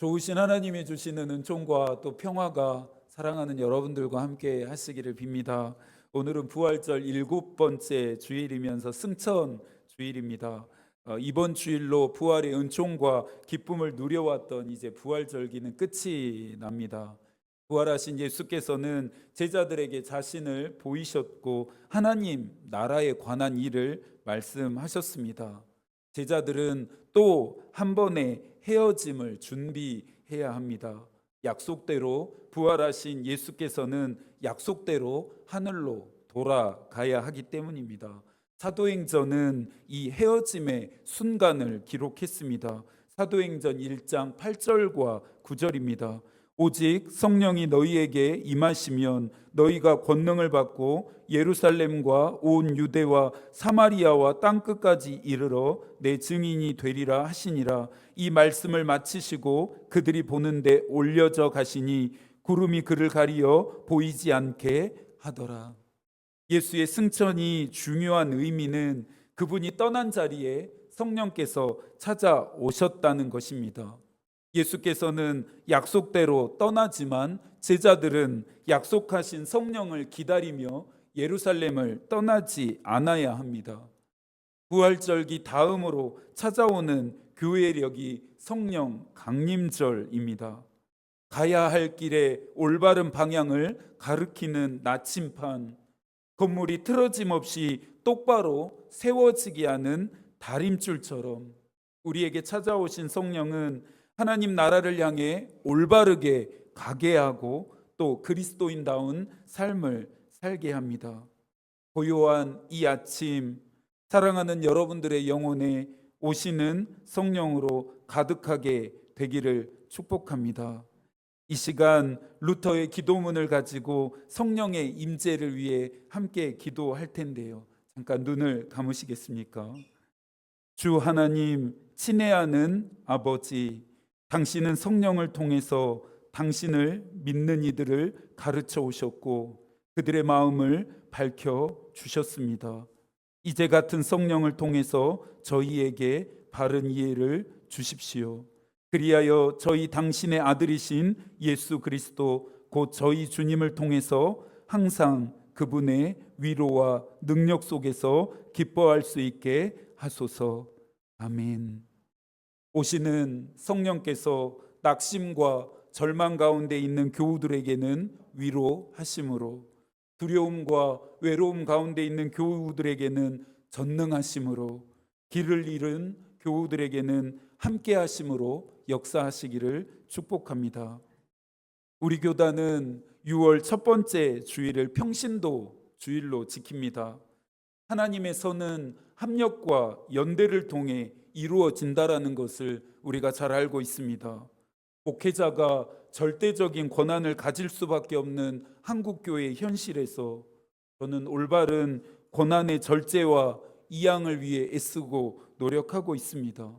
좋으신 하나님이 주시는 은총과 또 평화가 사랑하는 여러분들과 함께 하시기를 빕니다. 오늘은 부활절 일곱 번째 주일이면서 승천 주일입니다. 어, 이번 주일로 부활의 은총과 기쁨을 누려왔던 이제 부활절기는 끝이 납니다. 부활하신 예수께서는 제자들에게 자신을 보이셨고 하나님 나라에 관한 일을 말씀하셨습니다. 제자들은 또 한 번의 헤어짐을 준비해야 합니다. 약속대로 부활하신 예수께서는 약속대로 하늘로 돌아가야 하기 때문입니다. 사도행전은 이 헤어짐의 순간을 기록했습니다. 사도행전 1장 8절과 9절입니다. 오직 성령이 너희에게 임하시면 너희가 권능을 받고 예루살렘과 온 유대와 사마리아와 땅 끝까지 이르러 내 증인이 되리라 하시니라 이 말씀을 마치시고 그들이 보는데 올려져 가시니 구름이 그를 가리어 보이지 않게 하더라 예수의 승천이 중요한 의미는 그분이 떠난 자리에 성령께서 찾아오셨다는 것입니다. 예수께서는 약속대로 떠나지만 제자들은 약속하신 성령을 기다리며 예루살렘을 떠나지 않아야 합니다. 부활절기 다음으로 찾아오는 교회력이 성령 강림절입니다. 가야 할 길의 올바른 방향을 가르키는 나침판, 건물이 틀어짐 없이 똑바로 세워지게 하는 다림줄처럼 우리에게 찾아오신 성령은 하나님 나라를 향해 올바르게 가게 하고 또 그리스도인다운 삶을 살게 합니다. 고요한 이 아침 사랑하는 여러분들의 영혼에 오시는 성령으로 가득하게 되기를 축복합니다. 이 시간 루터의 기도문을 가지고 성령의 임재를 위해 함께 기도할 텐데요. 잠깐 눈을 감으시겠습니까? 주 하나님 친애하는 아버지 당신은 성령을 통해서 당신을 믿는 이들을 가르쳐 오셨고 그들의 마음을 밝혀 주셨습니다. 이제 같은 성령을 통해서 저희에게 바른 이해를 주십시오. 그리하여 저희 당신의 아들이신 예수 그리스도 곧 저희 주님을 통해서 항상 그분의 위로와 능력 속에서 기뻐할 수 있게 하소서. 아멘. 오시는 성령께서 낙심과 절망 가운데 있는 교우들에게는 위로하심으로 두려움과 외로움 가운데 있는 교우들에게는 전능하심으로 길을 잃은 교우들에게는 함께 하심으로 역사하시기를 축복합니다. 우리 교단은 6월 첫 번째 주일을 평신도 주일로 지킵니다. 하나님의 선은 합력과 연대를 통해 이루어진다라는 것을 우리가 잘 알고 있습니다. 목회자가 절대적인 권한을 가질 수밖에 없는 한국 교회의 현실에서 저는 올바른 권한의 절제와 이양을 위해 애쓰고 노력하고 있습니다.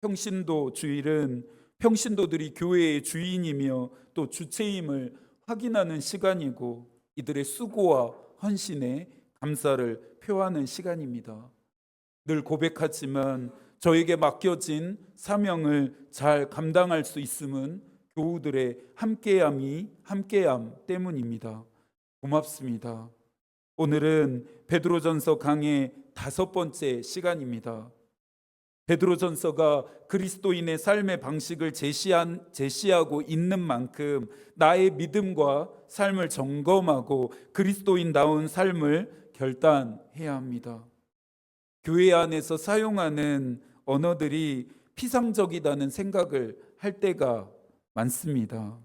평신도 주일은 평신도들이 교회의 주인이며 또 주체임을 확인하는 시간이고 이들의 수고와 헌신에 감사를 표하는 시간입니다. 늘 고백하지만 저에게 맡겨진 사명을 잘 감당할 수 있음은 교우들의 함께함이 함께함 때문입니다. 고맙습니다. 오늘은 베드로전서 강의 다섯 번째 시간입니다. 베드로전서가 그리스도인의 삶의 방식을 제시한, 제시하고 있는 만큼 나의 믿음과 삶을 점검하고 그리스도인다운 삶을 결단해야 합니다. 교회 안에서 사용하는 언어들이 피상적이다는 생각을 할 때가 많습니다.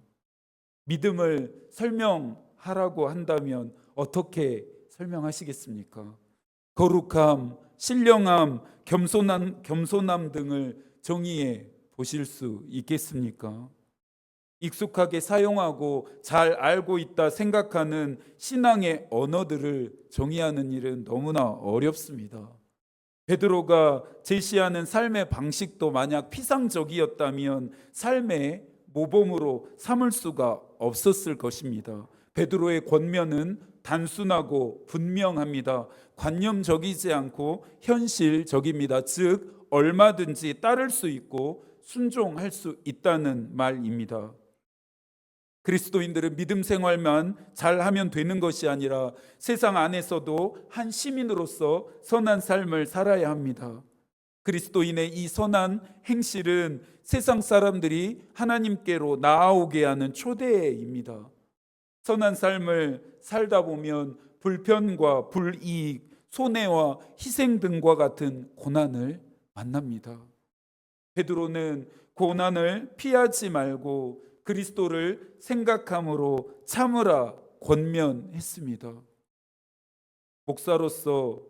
믿음을 설명하라고 한다면 어떻게 설명하시겠습니까? 거룩함, 신령함, 겸손함, 겸손함 등을 정의해 보실 수 있겠습니까? 익숙하게 사용하고 잘 알고 있다 생각하는 신앙의 언어들을 정의하는 일은 너무나 어렵습니다. 베드로가 제시하는 삶의 방식도 만약 피상적이었다면 삶의 모범으로 삼을 수가 없었을 것입니다. 베드로의 권면은 단순하고 분명합니다. 관념적이지 않고 현실적입니다. 즉 얼마든지 따를 수 있고 순종할 수 있다는 말입니다. 그리스도인들은 믿음 생활만 잘하면 되는 것이 아니라 세상 안에서도 한 시민으로서 선한 삶을 살아야 합니다. 그리스도인의 이 선한 행실은 세상 사람들이 하나님께로 나아오게 하는 초대입니다. 선한 삶을 살다 보면 불편과 불이익, 손해와 희생 등과 같은 고난을 만납니다. 베드로는 고난을 피하지 말고 그리스도를 생각함으로 참으라 권면했습니다. 목사로서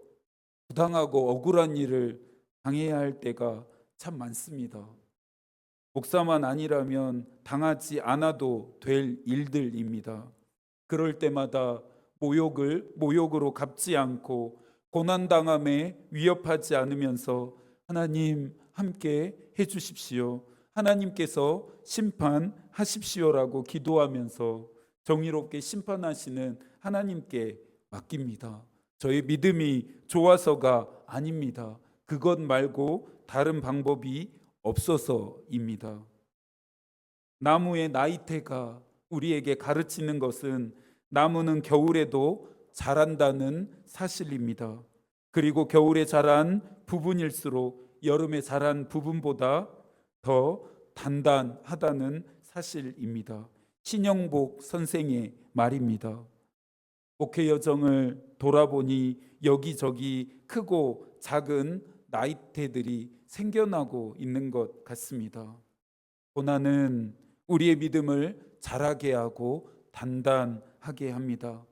부당하고 억울한 일을 당해야 할 때가 참 많습니다. 목사만 아니라면 당하지 않아도 될 일들입니다. 그럴 때마다 모욕을 모욕으로 갚지 않고 고난 당함에 위협하지 않으면서 하나님 함께 해 주십시오. 하나님께서 심판하십시오라고 기도하면서 정의롭게 심판하시는 하나님께 맡깁니다. 저의 믿음이 좋아서가 아닙니다. 그것 말고 다른 방법이 없어서입니다. 나무의 나이테가 우리에게 가르치는 것은 나무는 겨울에도 자란다는 사실입니다. 그리고 겨울에 자란 부분일수록 여름에 자란 부분보다 더 단단하다는 사실입니다. 신영복 선생의 말입니다. 목회 여정을 돌아보니 여기저기 크고 작은 나이테들이 생겨나고 있는 것 같습니다. 고난은 우리의 믿음을 자라게 하고 단단하게 합니다.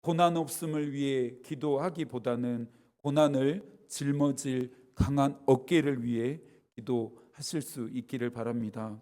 고난 없음을 위해 기도하기보다는 고난을 짊어질 강한 어깨를 위해 기도 하실 수 있기를 바랍니다.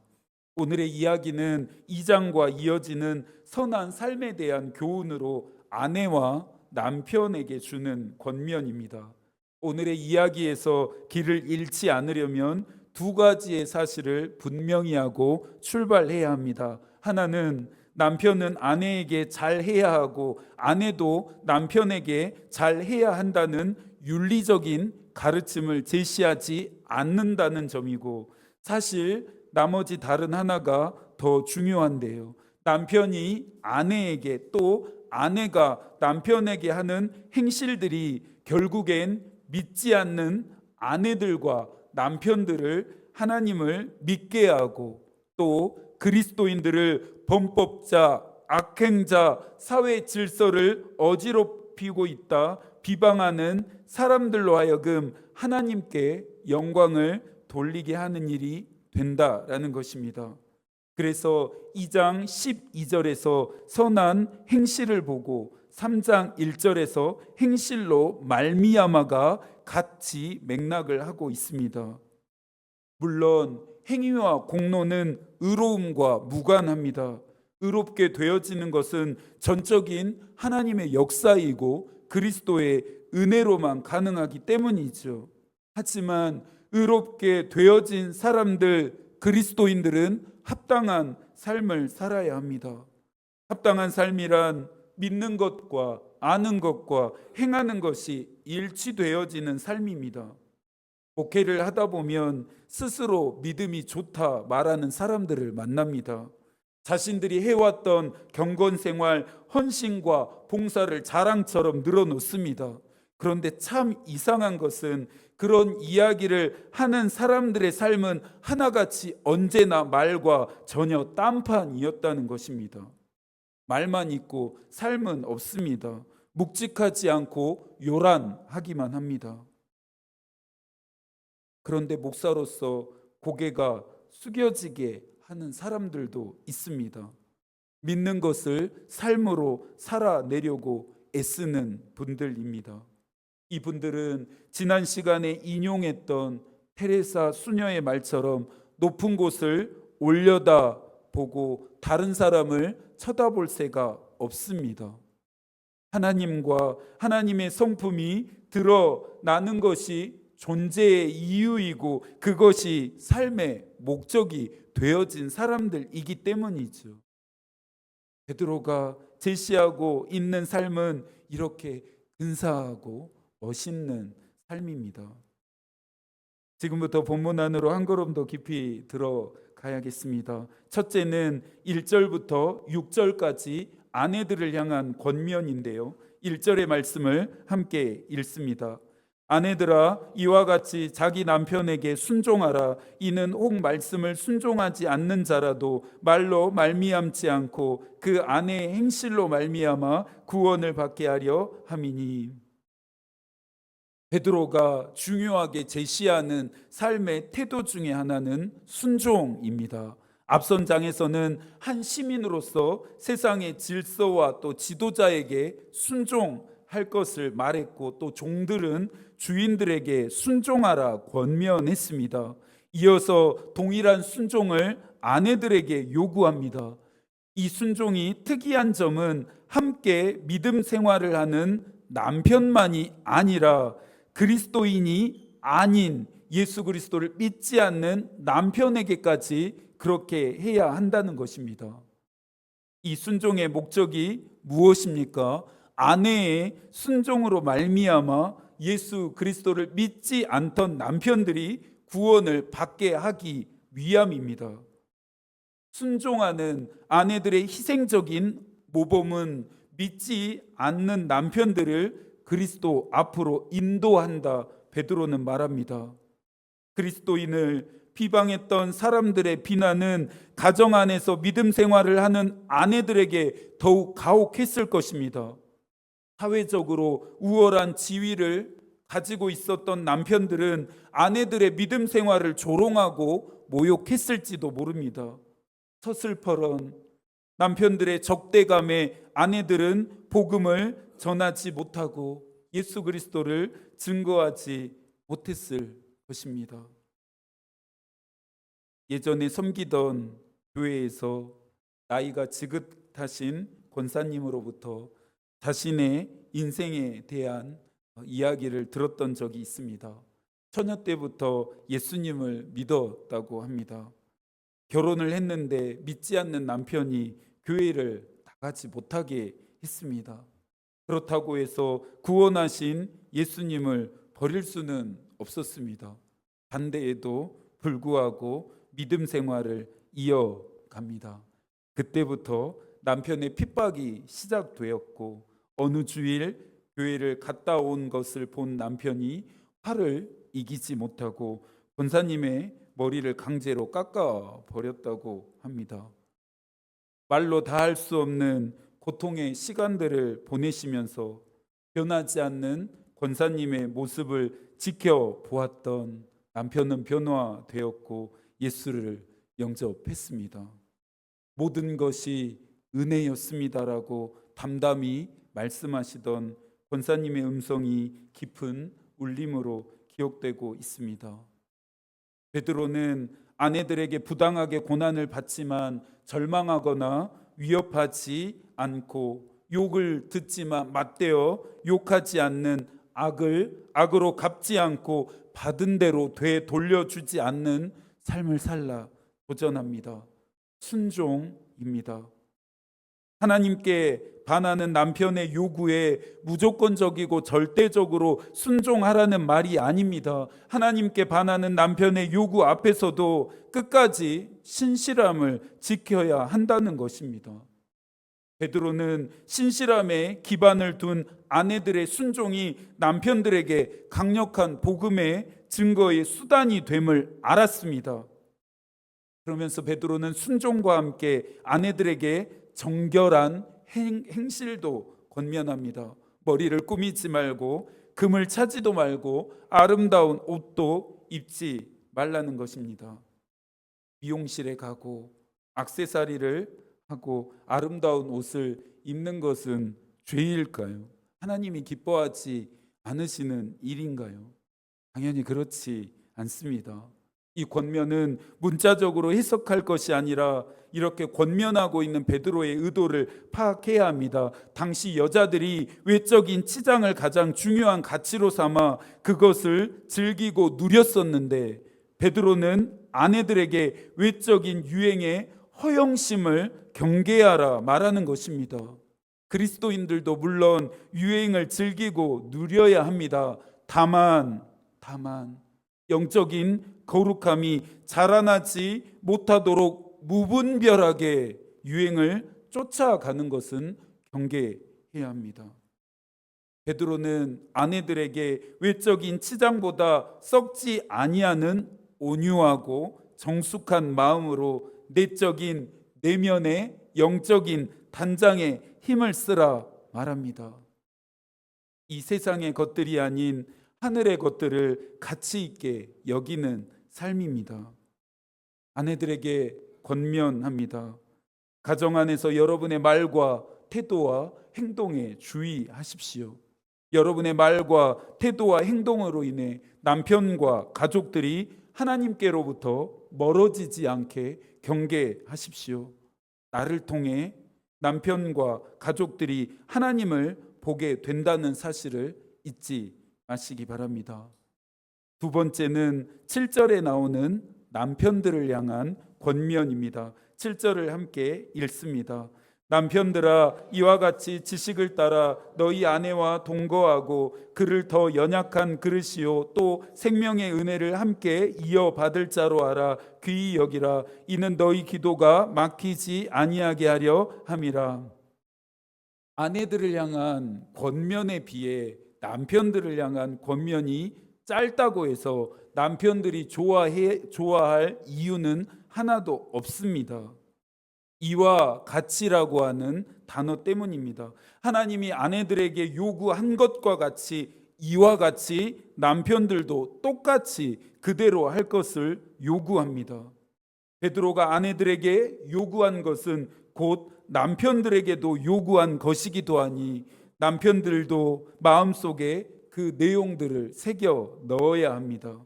오늘의 이야기는 2장과 이어지는 선한 삶에 대한 교훈으로 아내와 남편에게 주는 권면입니다. 오늘의 이야기에서 길을 잃지 않으려면 두 가지의 사실을 분명히 하고 출발해야 합니다. 하나는 남편은 아내에게 잘해야 하고 아내도 남편에게 잘해야 한다는 윤리적인 가르침을 제시하지 않는다는 점이고 사실 나머지 다른 하나가 더 중요한데요. 남편이 아내에게 또 아내가 남편에게 하는 행실들이 결국엔 믿지 않는 아내들과 남편들을 하나님을 믿게 하고 또 그리스도인들을 범법자, 악행자, 사회 질서를 어지럽히고 있다 비방하는 사람들로 하여금 하나님께 영광을 돌리게 하는 일이 된다라는 것입니다. 그래서 2장 12절에서 선한 행실을 보고 3장 1절에서 행실로 말미암아가 같이 맥락을 하고 있습니다. 물론 행위와 공로는 의로움과 무관합니다. 의롭게 되어지는 것은 전적인 하나님의 역사이고 그리스도의 은혜로만 가능하기 때문이죠. 하지만 의롭게 되어진 사람들 그리스도인들은 합당한 삶을 살아야 합니다. 합당한 삶이란 믿는 것과 아는 것과 행하는 것이 일치되어지는 삶입니다. 목회를 하다 보면 스스로 믿음이 좋다 말하는 사람들을 만납니다. 자신들이 해왔던 경건 생활, 헌신과 봉사를 자랑처럼 늘어놓습니다. 그런데 참 이상한 것은 그런 이야기를 하는 사람들의 삶은 하나같이 언제나 말과 전혀 딴판이었다는 것입니다. 말만 있고 삶은 없습니다. 묵직하지 않고 요란하기만 합니다. 그런데 목사로서 고개가 숙여지게 하는 사람들도 있습니다. 믿는 것을 삶으로 살아내려고 애쓰는 분들입니다. 이분들은 지난 시간에 인용했던 테레사 수녀의 말처럼 높은 곳을 올려다 보고 다른 사람을 쳐다볼 새가 없습니다. 하나님과 하나님의 성품이 드러나는 것이 존재의 이유이고 그것이 삶의 목적이 되어진 사람들이기 때문이죠. 베드로가 제시하고 있는 삶은 이렇게 근사하고 멋있는 삶입니다. 지금부터 본문 안으로 한 걸음 더 깊이 들어가야겠습니다. 첫째는 1절부터 6절까지 아내들을 향한 권면인데요. 1절의 말씀을 함께 읽습니다. 아내들아 이와 같이 자기 남편에게 순종하라 이는 혹 말씀을 순종하지 않는 자라도 말로 말미암지 않고 그 아내의 행실로 말미암아 구원을 받게 하려 함이니 베드로가 중요하게 제시하는 삶의 태도 중에 하나는 순종입니다. 앞선 장에서는 한 시민으로서 세상의 질서와 또 지도자에게 순종 할 것을 말했고 또 종들은 주인들에게 순종하라 권면했습니다. 이어서 동일한 순종을 아내들에게 요구합니다. 이 순종이 특이한 점은 함께 믿음 생활을 하는 남편만이 아니라 그리스도인이 아닌 예수 그리스도를 믿지 않는 남편에게까지 그렇게 해야 한다는 것입니다. 이 순종의 목적이 무엇입니까? 아내의 순종으로 말미암아 예수 그리스도를 믿지 않던 남편들이 구원을 받게 하기 위함입니다. 순종하는 아내들의 희생적인 모범은 믿지 않는 남편들을 그리스도 앞으로 인도한다. 베드로는 말합니다. 그리스도인을 비방했던 사람들의 비난은 가정 안에서 믿음 생활을 하는 아내들에게 더욱 가혹했을 것입니다. 사회적으로 우월한 지위를 가지고 있었던 남편들은 아내들의 믿음 생활을 조롱하고 모욕했을지도 모릅니다. 서슬퍼런 남편들의 적대감에 아내들은 복음을 전하지 못하고 예수 그리스도를 증거하지 못했을 것입니다. 예전에 섬기던 교회에서 나이가 지긋하신 권사님으로부터 자신의 인생에 대한 이야기를 들었던 적이 있습니다. 처녀 때부터 예수님을 믿었다고 합니다. 결혼을 했는데 믿지 않는 남편이 교회를 나가지 못하게 했습니다. 그렇다고 해서 구원하신 예수님을 버릴 수는 없었습니다. 반대에도 불구하고 믿음 생활을 이어갑니다. 그때부터 남편의 핍박이 시작되었고 어느 주일 교회를 갔다 온 것을 본 남편이 화를 이기지 못하고 권사님의 머리를 강제로 깎아 버렸다고 합니다. 말로 다 할 수 없는 고통의 시간들을 보내시면서 변하지 않는 권사님의 모습을 지켜보았던 남편은 변화되었고 예수를 영접했습니다. 모든 것이 은혜였습니다라고 담담히 말씀하시던 권사님의 음성이 깊은 울림으로 기억되고 있습니다. 베드로는 아내들에게 부당하게 고난을 받지만 절망하거나 위협하지 않고 욕을 듣지만 맞대어 욕하지 않는 악을 악으로 갚지 않고 받은 대로 되 돌려주지 않는 삶을 살라 도전합니다. 순종입니다. 하나님께 반하는 남편의 요구에 무조건적이고 절대적으로 순종하라는 말이 아닙니다. 하나님께 반하는 남편의 요구 앞에서도 끝까지 신실함을 지켜야 한다는 것입니다. 베드로는 신실함에 기반을 둔 아내들의 순종이 남편들에게 강력한 복음의 증거의 수단이 됨을 알았습니다. 그러면서 베드로는 순종과 함께 아내들에게 정결한 행, 행실도 권면합니다. 머리를 꾸미지 말고 금을 차지도 말고 아름다운 옷도 입지 말라는 것입니다. 미용실에 가고 악세사리를 하고 아름다운 옷을 입는 것은 죄일까요? 하나님이 기뻐하지 않으시는 일인가요? 당연히 그렇지 않습니다. 이 권면은 문자적으로 해석할 것이 아니라 이렇게 권면하고 있는 베드로의 의도를 파악해야 합니다. 당시 여자들이 외적인 치장을 가장 중요한 가치로 삼아 그것을 즐기고 누렸었는데 베드로는 아내들에게 외적인 유행의 허영심을 경계하라 말하는 것입니다. 그리스도인들도 물론 유행을 즐기고 누려야 합니다. 다만 다만 영적인 거룩함이 자라나지 못하도록 무분별하게 유행을 쫓아가는 것은 경계해야 합니다. 베드로는 아내들에게 외적인 치장보다 썩지 아니하는 온유하고 정숙한 마음으로 내적인 내면의 영적인 단장에 힘을 쓰라 말합니다. 이 세상의 것들이 아닌 하늘의 것들을 가치 있게 여기는 삶입니다. 아내들에게 권면합니다. 가정 안에서 여러분의 말과 태도와 행동에 주의하십시오. 여러분의 말과 태도와 행동으로 인해 남편과 가족들이 하나님께로부터 멀어지지 않게 경계하십시오. 나를 통해 남편과 가족들이 하나님을 보게 된다는 사실을 잊지 마시기 바랍니다. 두 번째는 7절에 나오는 남편들을 향한 권면입니다. 7절을 함께 읽습니다. 남편들아 이와 같이 지식을 따라 너희 아내와 동거하고 그를 더 연약한 그릇이요 또 생명의 은혜를 함께 이어받을 자로 알아 귀히 여기라 이는 너희 기도가 막히지 아니하게 하려 함이라 아내들을 향한 권면에 비해 남편들을 향한 권면이 짧다고 해서 남편들이 좋아해 좋아할 이유는 하나도 없습니다. 이와 같이라고 하는 단어 때문입니다. 하나님이 아내들에게 요구한 것과 같이 이와 같이 남편들도 똑같이 그대로 할 것을 요구합니다. 베드로가 아내들에게 요구한 것은 곧 남편들에게도 요구한 것이기도 하니 남편들도 마음속에 그 내용들을 새겨 넣어야 합니다.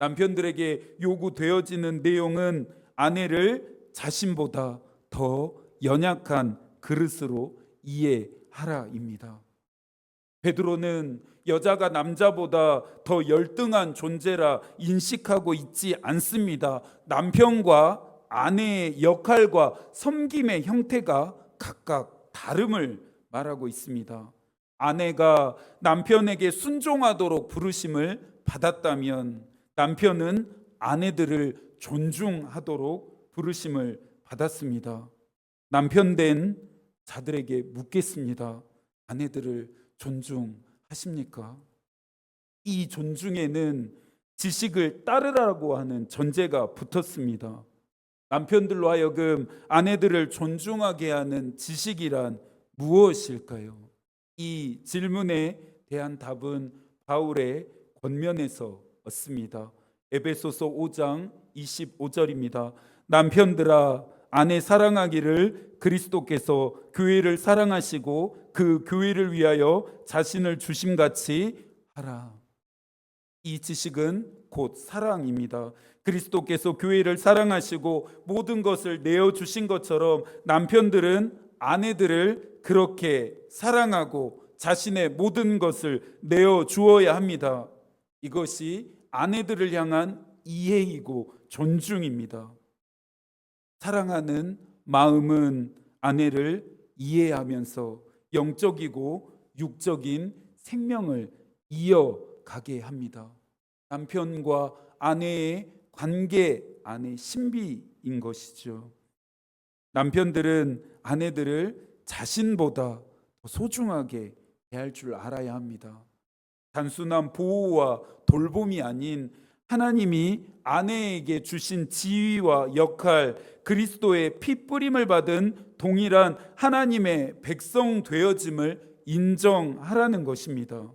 남편들에게 요구되어지는 내용은 아내를 자신보다 더 연약한 그릇으로 이해하라입니다. 베드로는 여자가 남자보다 더 열등한 존재라 인식하고 있지 않습니다. 남편과 아내의 역할과 섬김의 형태가 각각 다름을 말하고 있습니다. 아내가 남편에게 순종하도록 부르심을 받았다면 남편은 아내들을 존중하도록 부르심을 받았습니다. 남편 된 자들에게 묻겠습니다. 아내들을 존중하십니까? 이 존중에는 지식을 따르라고 하는 전제가 붙었습니다. 남편들로 하여금 아내들을 존중하게 하는 지식이란 무엇일까요? 이 질문에 대한 답은 바울의 권면에서 얻습니다. 에베소서 5장 25절입니다. 남편들아 아내 사랑하기를 그리스도께서 교회를 사랑하시고 그 교회를 위하여 자신을 주심같이 하라. 이 지식은 곧 사랑입니다. 그리스도께서 교회를 사랑하시고 모든 것을 내어 주신 것처럼 남편들은 아내들을 그렇게 사랑하고 자신의 모든 것을 내어 주어야 합니다. 이것이 아내들을 향한 이해이고 존중입니다. 사랑하는 마음은 아내를 이해하면서 영적이고 육적인 생명을 이어가게 합니다. 남편과 아내의 관계 안에 신비인 것이죠. 남편들은 아내들을 자신보다 더 소중하게 대할 줄 알아야 합니다. 단순한 보호와 돌봄이 아닌 하나님이 아내에게 주신 지위와 역할, 그리스도의 피 뿌림을 받은 동일한 하나님의 백성 되어짐을 인정하라는 것입니다.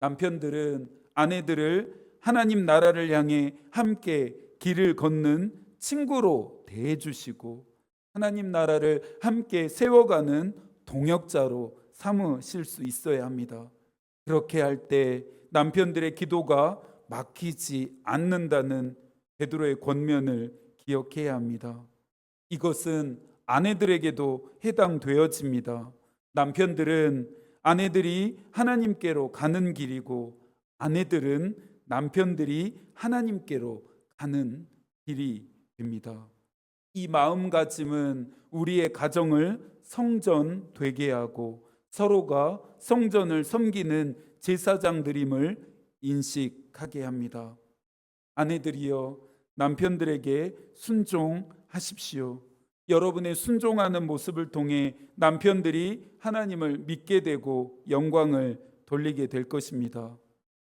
남편들은 아내들을 하나님 나라를 향해 함께 길을 걷는 친구로 대해 주시고 하나님 나라를 함께 세워가는 동역자로 삼으실 수 있어야 합니다. 그렇게 할 때 남편들의 기도가 막히지 않는다는 베드로의 권면을 기억해야 합니다. 이것은 아내들에게도 해당되어집니다. 남편들은 아내들이 하나님께로 가는 길이고 아내들은 남편들이 하나님께로 가는 길이 됩니다. 이 마음가짐은 우리의 가정을 성전 되게 하고 서로가 성전을 섬기는 제사장들임을 인식하게 합니다. 아내들이여 남편들에게 순종하십시오. 여러분의 순종하는 모습을 통해 남편들이 하나님을 믿게 되고 영광을 돌리게 될 것입니다.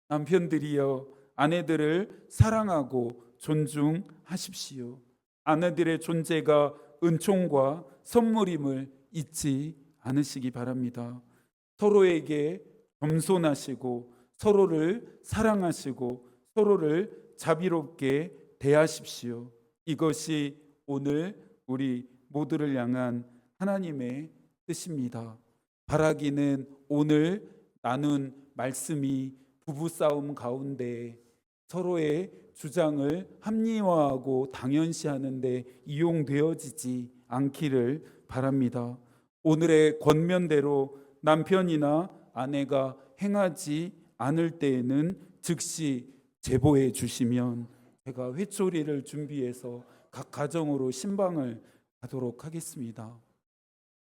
남편들이여 아내들을 사랑하고 존중하십시오. 아내들의 존재가 은총과 선물임을 잊지 않으시기 바랍니다. 서로에게 겸손하시고 서로를 사랑하시고 서로를 자비롭게 대하십시오. 이것이 오늘 우리 모두를 향한 하나님의 뜻입니다. 바라기는 오늘 나눈 말씀이 부부싸움 가운데 서로의 주장을 합리화하고 당연시하는데 이용되어지지 않기를 바랍니다. 오늘의 권면대로 남편이나 아내가 행하지 않을 때에는 즉시 제보해 주시면 제가 회초리를 준비해서 각 가정으로 신방을 하도록 하겠습니다.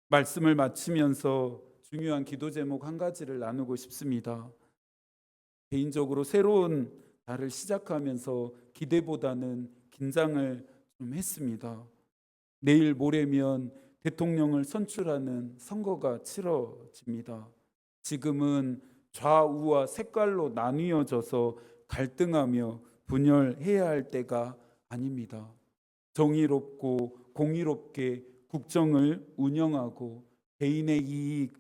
말씀을 마치면서 중요한 기도 제목 한 가지를 나누고 싶습니다. 개인적으로 새로운 달을 시작하면서 기대보다는 긴장을 좀 했습니다. 내일 모레면 대통령을 선출하는 선거가 치러집니다. 지금은 좌우와 색깔로 나뉘어져서 갈등하며 분열해야 할 때가 아닙니다. 정의롭고 공의롭게 국정을 운영하고 개인의 이익,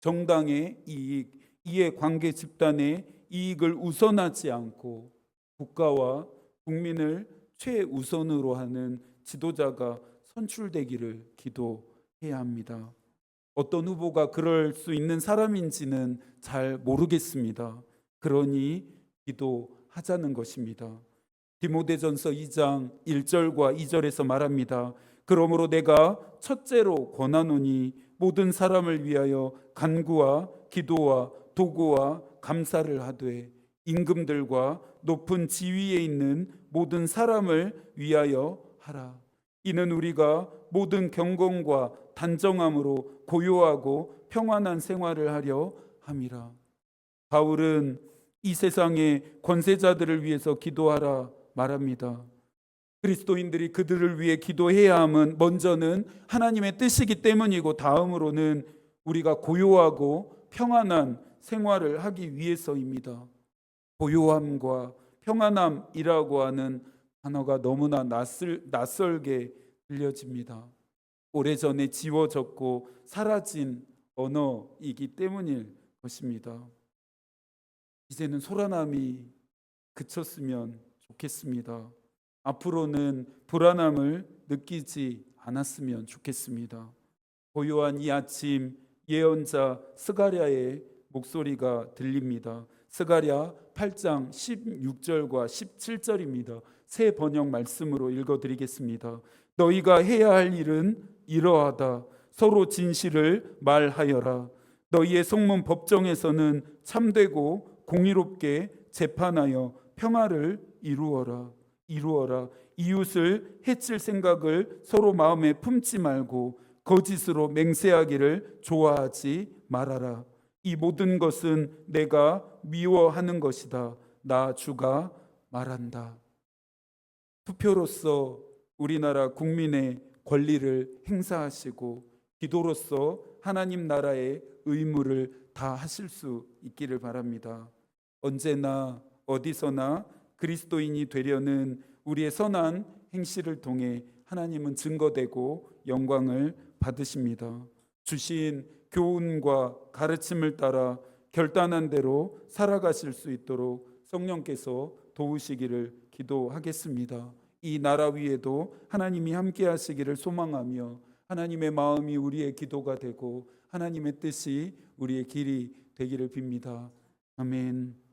정당의 이익, 이해 관계 집단의 이익을 우선하지 않고 국가와 국민을 최우선으로 하는 지도자가 선출되기를 기도해야 합니다. 어떤 후보가 그럴 수 있는 사람인지는 잘 모르겠습니다. 그러니 기도하자는 것입니다. 디모데전서 2장 1절과 2절에서 말합니다. 그러므로 내가 첫째로 권하노니 모든 사람을 위하여 간구와 기도와 도구와 감사를 하되 임금들과 높은 지위에 있는 모든 사람을 위하여 하라. 이는 우리가 모든 경건과 단정함으로 고요하고 평안한 생활을 하려 함이라. 바울은 이 세상의 권세자들을 위해서 기도하라 말합니다. 그리스도인들이 그들을 위해 기도해야 함은 먼저는 하나님의 뜻이기 때문이고 다음으로는 우리가 고요하고 평안한 생활을 하기 위해서입니다. 고요함과 평안함이라고 하는 단어가 너무나 낯설, 낯설게 들려집니다. 오래전에 지워졌고 사라진 언어이기 때문일 것입니다. 이제는 소란함이 그쳤으면 좋겠습니다. 앞으로는 불안함을 느끼지 않았으면 좋겠습니다. 고요한 이 아침 예언자 스가랴의 목소리가 들립니다. 스가랴 8장 16절과 17절입니다. 새 번역 말씀으로 읽어 드리겠습니다. 너희가 해야 할 일은 이러하다. 서로 진실을 말하여라. 너희의 성문 법정에서는 참되고 공의롭게 재판하여 평화를 이루어라. 이루어라. 이웃을 해칠 생각을 서로 마음에 품지 말고 거짓으로 맹세하기를 좋아하지 말아라. 이 모든 것은 내가 미워하는 것이다. 나 주가 말한다. 투표로서 우리나라 국민의 권리를 행사하시고 기도로서 하나님 나라의 의무를 다 하실 수 있기를 바랍니다. 언제나 어디서나 그리스도인이 되려는 우리의 선한 행실을 통해 하나님은 증거되고 영광을 받으십니다. 주신 교훈과 가르침을 따라 결단한 대로 살아가실 수 있도록 성령께서 도우시기를 기도하겠습니다. 이 나라 위에도 하나님이 함께 하시기를 소망하며 하나님의 마음이 우리의 기도가 되고 하나님의 뜻이 우리의 길이 되기를 빕니다. 아멘.